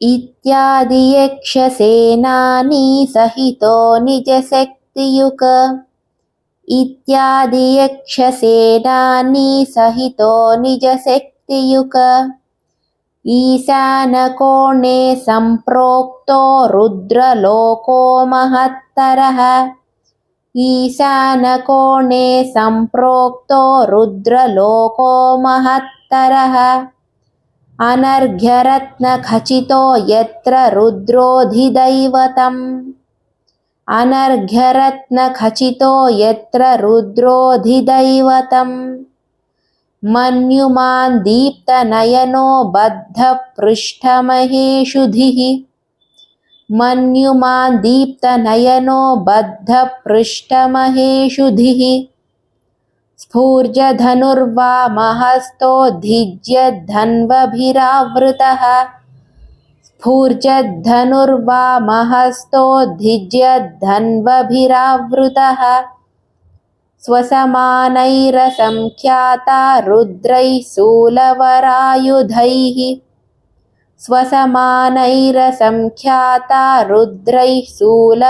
ఇత్యాది యక్షసేనాని సహితో నిజశక్తియుక్ ఇత్యాది యక్షసేనాని సహితో నిజశక్తియుక్ ఈశానకోణే సంప్రోక్తో రుద్రలోకో మహత్తరః ఈశానకోణే సంప్రోక్తో రుద్రలోకో మహత్తరः अनर्घ्यरत्नखचितो यत्र रुद्रोऽधिदैवतम्। अनर्घ्यरत्नखचितो यत्र रुद्रोऽधिदैवतम्। मन्युमान् दीप्तनयनो बद्धपृष्ठमहेषुधिः। मन्युमान् दीप्तनयनो बद्धपृष्ठमहेषुधिः। स्फूर्जधनुर्वामहस्तोद्धिज्यधन्वभिरावृतः स्फूर्जधनुर्वामहस्तोद्धिज्यधन्वभिरावृतः स्वसमानैरसङ्ख्याता रुद्रैः शूलवरायुधैः स्वसमानैरसङ्ख्याता रुद्रैः शूलवरायुधैः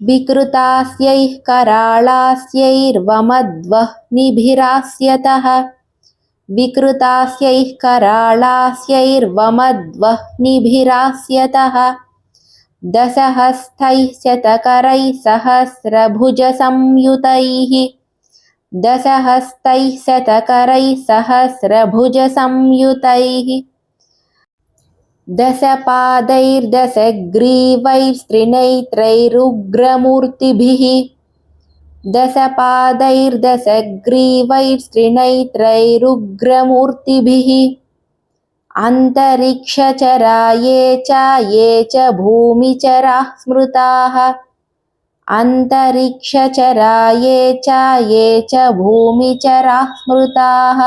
विकृतास्यैः कराळास्यैर्वमद्वह्निभिरास्यतः विकृतास्यैः कराळास्यैर्वमद्वह्निभिरास्यतः दशहस्तैः शतकरैः सहस्रभुजसंयुतैः। दशहस्तैः शतकरैः सहस्रभुजसंयुतैः। दशपादैर्दशग्रीवैस्त्रिनैत्रैरुग्रमूर्तिभिः दशपादैर्दशग्रीवैस्त्रिनैत्रैरुग्रमूर्तिभिः अन्तरिक्षचरा ये च ये च भूमिचराः स्मृताः अन्तरिक्षचरा ये च ये च भूमिचराः स्मृताः